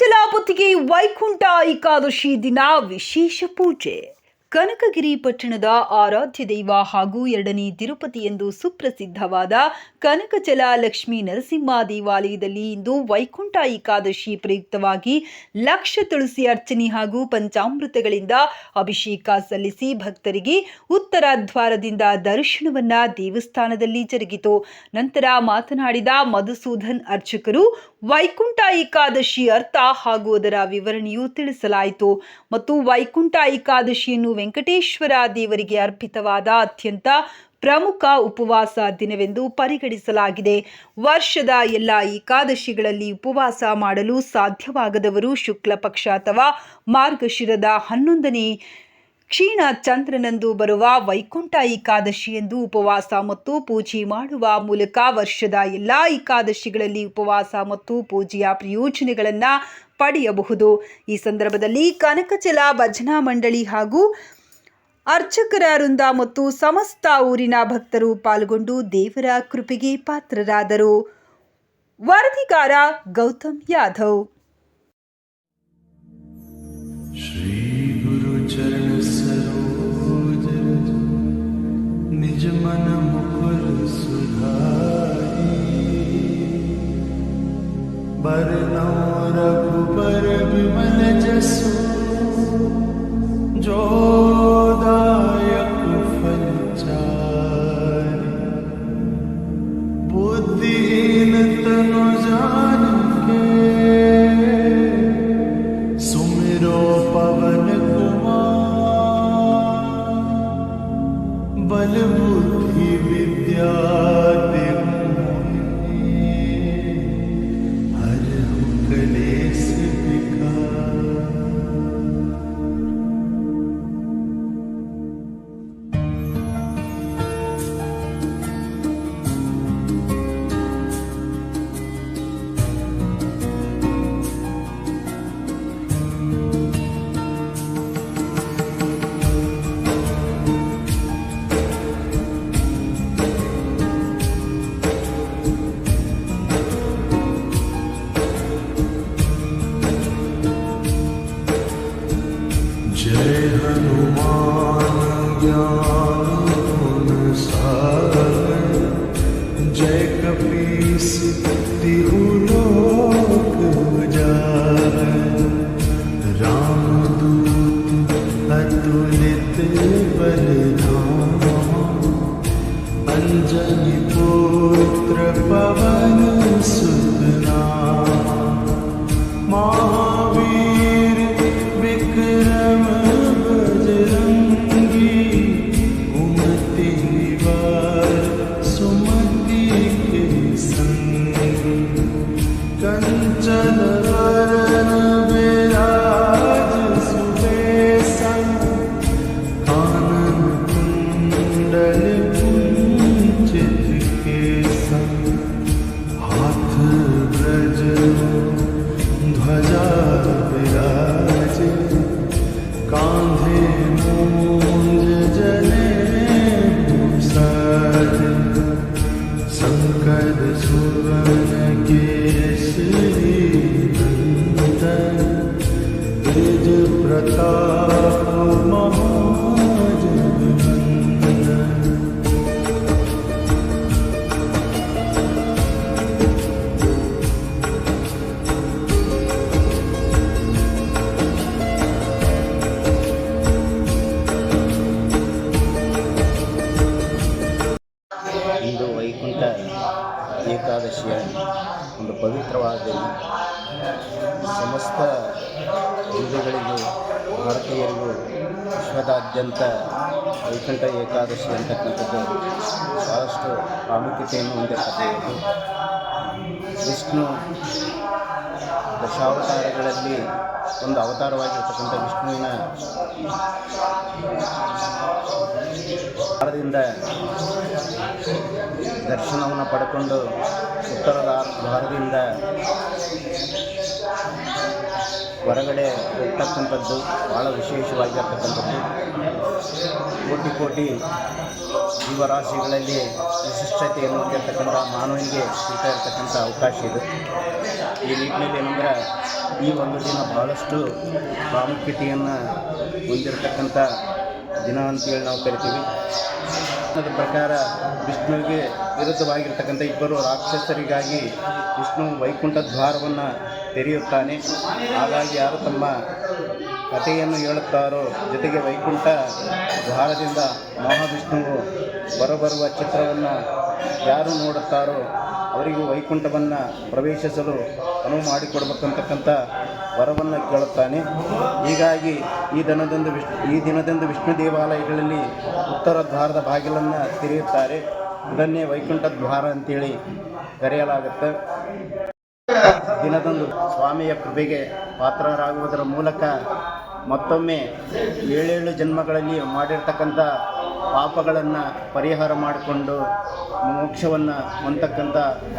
ಅಂಚಲಾಪುತ್ತಿಗೆ ವೈಕುಂಠ ಏಕಾದಶಿ ದಿನ ವಿಶೇಷ ಪೂಜೆ. ಕನಕಗಿರಿ ಪಟ್ಟಣದ ಆರಾಧ್ಯ ದೈವ ಹಾಗೂ ಎರಡನೇ ತಿರುಪತಿ ಎಂದು ಸುಪ್ರಸಿದ್ಧವಾದ ಕನಕಚಲ ಲಕ್ಷ್ಮೀ ನರಸಿಂಹ ದೇವಾಲಯದಲ್ಲಿ ಇಂದು ವೈಕುಂಠ ಏಕಾದಶಿ ಪ್ರಯುಕ್ತವಾಗಿ ಲಕ್ಷ ತುಳಸಿ ಅರ್ಚನೆ ಹಾಗೂ ಪಂಚಾಮೃತಗಳಿಂದ ಅಭಿಷೇಕ ಸಲ್ಲಿಸಿ ಭಕ್ತರಿಗೆ ಉತ್ತರ ದ್ವಾರದಿಂದ ದರ್ಶನವನ್ನ ದೇವಸ್ಥಾನದಲ್ಲಿ ಜರುಗಿತು. ನಂತರ ಮಾತನಾಡಿದ ಮಧುಸೂದನ್ ಅರ್ಚಕರು, ವೈಕುಂಠ ಏಕಾದಶಿ ಅರ್ಥ ಹಾಗೂ ಅದರ ವಿವರಣೆಯು ತಿಳಿಸಲಾಯಿತು ಮತ್ತು ವೈಕುಂಠ ಏಕಾದಶಿಯನ್ನು ವೆಂಕಟೇಶ್ವರ ದೇವರಿಗೆ ಅರ್ಪಿತವಾದ ಅತ್ಯಂತ ಪ್ರಮುಖ ಉಪವಾಸ ದಿನವೆಂದು ಪರಿಗಣಿಸಲಾಗಿದೆ. ವರ್ಷದ ಎಲ್ಲ ಏಕಾದಶಿಗಳಲ್ಲಿ ಉಪವಾಸ ಮಾಡಲು ಸಾಧ್ಯವಾಗದವರು ಶುಕ್ಲ ಪಕ್ಷ ಅಥವಾ ಮಾರ್ಗಶಿರದ ಹನ್ನೊಂದನೇ ಕ್ಷೀಣ ಚಂದ್ರನಂದು ಬರುವ ವೈಕುಂಠ ಏಕಾದಶಿ ಎಂದು ಉಪವಾಸ ಮತ್ತು ಪೂಜೆ ಮಾಡುವ ಮೂಲಕ ವರ್ಷದ ಎಲ್ಲ ಏಕಾದಶಿಗಳಲ್ಲಿ ಉಪವಾಸ ಮತ್ತು ಪೂಜೆಯ ಪ್ರಯೋಜನಗಳನ್ನು ಪಡೆಯಬಹುದು. ಈ ಸಂದರ್ಭದಲ್ಲಿ ಕನಕಚಲ ಭಜನಾ ಮಂಡಳಿ ಹಾಗೂ ಅರ್ಚಕರ ವೃಂದ ಮತ್ತು ಸಮಸ್ತ ಊರಿನ ಭಕ್ತರು ಪಾಲ್ಗೊಂಡು ದೇವರ ಕೃಪೆಗೆ ಪಾತ್ರರಾದರು ವರದಿಗಾರ ಗೌತಮ್ ಯಾದವ್ ಶ್ರೀ ಗುರು ಚರಣ ಸರೋಜ ನಿಜ ಮನ ಮುಕುಲ ಸುಧಾರಿ ಬರನೋ ರಘುಪರ ವಿಮಲ ಜಸು ಜೋ जय हनुमान ज्ञान प्रताप ಏಕಾದಶಿಯ ಒಂದು ಪವಿತ್ರವಾದ ದಿನ ಸಮಸ್ತ ಹಿಂದೂಗಳಿಗೂ ಭಾರತೀಯರಿಗೂ ವಿಶ್ವದಾದ್ಯಂತ ವೈಕುಂಠ ಏಕಾದಶಿ ಅಂತಕ್ಕಂಥದ್ದು ಭಾಳಷ್ಟು ಪ್ರಾಮುಖ್ಯತೆಯನ್ನು ಹೊಂದಿರ್ತಕ್ಕಂಥದ್ದು ವಿಷ್ಣು ದಶಾವತಾರಗಳಲ್ಲಿ ಒಂದು ಅವತಾರವಾಗಿರ್ತಕ್ಕಂಥ ವಿಷ್ಣುವಿನ ವಾರದಿಂದ ದರ್ಶನವನ್ನು ಪಡ್ಕೊಂಡು ಉತ್ತರ ಭಾರತದಿಂದ ಹೊರಗಡೆ ಹೋಗ್ತಕ್ಕಂಥದ್ದು ಭಾಳ ವಿಶೇಷವಾಗಿರ್ತಕ್ಕಂಥದ್ದು. ಕೋಟಿ ಕೋಟಿ ಜೀವರಾಶಿಗಳಲ್ಲಿ ವಿಶಿಷ್ಟತೆಯನ್ನು ಹೊಂದಿರತಕ್ಕಂಥ ಮಾನವನಿಗೆ ಸಿಗ್ತಾ ಇರ್ತಕ್ಕಂಥ ಅವಕಾಶ ಇದು. ಈ ನಿಟ್ಟಿನಲ್ಲಿ ಏನಂದ್ರೆ ಈ ಒಂದು ದಿನ ಬಹಳಷ್ಟು ಪ್ರಾಮುಖ್ಯತೆಯನ್ನು ಹೊಂದಿರತಕ್ಕಂಥ ದಿನ ಅಂತೇಳಿ ನಾವು ಕರಿತೀವಿ. ಅದರ ಪ್ರಕಾರ ವಿಷ್ಣುವಿಗೆ ವಿರುದ್ಧವಾಗಿರ್ತಕ್ಕಂಥ ಇಬ್ಬರು ರಾಕ್ಷಸರಿಗಾಗಿ ವಿಷ್ಣು ವೈಕುಂಠ ದ್ವಾರವನ್ನು ತೆರೆಯುತ್ತಾನೆ. ಹಾಗಾಗಿ ಯಾರು ತಮ್ಮ ಕಥೆಯನ್ನು ಹೇಳುತ್ತಾರೋ ಜೊತೆಗೆ ವೈಕುಂಠ ದ್ವಾರದಿಂದ ಮಹಾವಿಷ್ಣುವು ಹೊರಬರುವ ಚಿತ್ರವನ್ನು ಯಾರು ನೋಡುತ್ತಾರೋ ಅವರಿಗೂ ವೈಕುಂಠವನ್ನು ಪ್ರವೇಶಿಸಲು ಅನುವು ಮಾಡಿಕೊಡ್ಬೇಕಂತಕ್ಕಂಥ ವರವನ್ನು ಕೇಳುತ್ತಾನೆ. ಹೀಗಾಗಿ ಈ ದಿನದಂದು ವಿಷ್ಣು, ಈ ದಿನದಂದು ವಿಷ್ಣು ದೇವಾಲಯಗಳಲ್ಲಿ ಉತ್ತರ ದ್ವಾರದ ಬಾಗಿಲನ್ನು ತೆರೆಯುತ್ತಾರೆ. ಇದನ್ನೇ ವೈಕುಂಠ ದ್ವಾರ ಅಂತೇಳಿ ಕರೆಯಲಾಗುತ್ತೆ. ದಿನದಂದು ಸ್ವಾಮಿಯ ಕೃಪೆಗೆ ಪಾತ್ರರಾಗುವುದರ ಮೂಲಕ ಮತ್ತೊಮ್ಮೆ ಏಳೇಳು ಜನ್ಮಗಳಲ್ಲಿ ಮಾಡಿರ್ತಕ್ಕಂಥ ಪಾಪಗಳನ್ನು ಪರಿಹಾರ ಮಾಡಿಕೊಂಡು ಮೋಕ್ಷವನ್ನು ಹೊಂದಕ್ಕಂಥ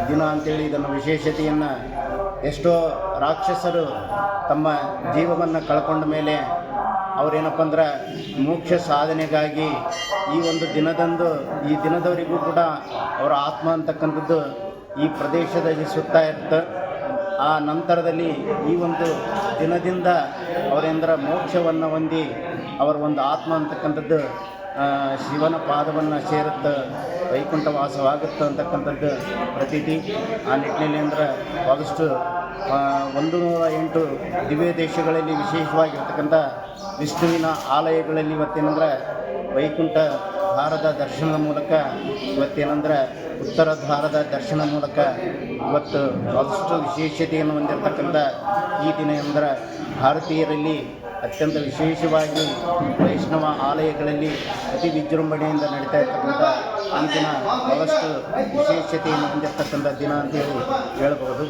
ದಿನ ಅಂತೇಳಿ ಇದನ್ನು ವಿಶೇಷತೆಯನ್ನು ಎಷ್ಟೋ ರಾಕ್ಷಸರು ತಮ್ಮ ಜೀವವನ್ನು ಕಳ್ಕೊಂಡ ಮೇಲೆ ಅವರೇನಪ್ಪ ಅಂದ್ರೆ ಮೋಕ್ಷ ಸಾಧನೆಗಾಗಿ ಈ ಒಂದು ದಿನದಂದು, ಈ ದಿನದವರಿಗೂ ಕೂಡ ಅವರ ಆತ್ಮ ಅಂತಕ್ಕಂಥದ್ದು ಈ ಪ್ರದೇಶದಲ್ಲಿ ಸುತ್ತಾ ಇರುತ್ತೆ. ಆ ನಂತರದಲ್ಲಿ ಈ ಒಂದು ದಿನದಿಂದ ಅವರೇಂದ್ರ ಮೋಕ್ಷವನ್ನು ಹೊಂದಿ ಅವರ ಒಂದು ಆತ್ಮ ಅಂತಕ್ಕಂಥದ್ದು ಶಿವನ ಪಾದವನ್ನು ಸೇರುತ್ತೆ ವೈಕುಂಠ ವಾಸವಾಗುತ್ತೆ ಅಂತಕ್ಕಂಥದ್ದು ಪ್ರತೀತಿ. ಆ ನಿಟ್ಟಿನಲ್ಲಿ ಅಂದ್ರೆ ಭಾಳಷ್ಟು ಒಂದು ನೂರ ಎಂಟು ದಿವ್ಯ ದೇಶಗಳಲ್ಲಿ ವಿಶೇಷವಾಗಿರ್ತಕ್ಕಂಥ ವಿಷ್ಣುವಿನ ಆಲಯಗಳಲ್ಲಿ ಇವತ್ತೇನಂದ್ರೆ ವೈಕುಂಠ ಭಾರದ ದರ್ಶನದ ಮೂಲಕ ಇವತ್ತೇನಂದ್ರೆ ಉತ್ತರ ಧಾರದ ದರ್ಶನ ಮೂಲಕ ಇವತ್ತು ಭಾಳಷ್ಟು ವಿಶೇಷತೆಯನ್ನು ಹೊಂದಿರತಕ್ಕಂಥ ಈ ದಿನ ಅಂದ್ರೆ ಭಾರತೀಯರಲ್ಲಿ ಅತ್ಯಂತ ವಿಶೇಷವಾಗಿ ವೈಷ್ಣವ ಆಲಯಗಳಲ್ಲಿ ಅತಿ ವಿಜೃಂಭಣೆಯಿಂದ ನಡೀತಾ ಇರ್ತಕ್ಕಂಥ ಈ ದಿನ ಭಾಳಷ್ಟು ವಿಶೇಷತೆಯನ್ನು ಹೊಂದಿರತಕ್ಕಂಥ ದಿನ ಅಂತೇಳಿ ಹೇಳಬಹುದು.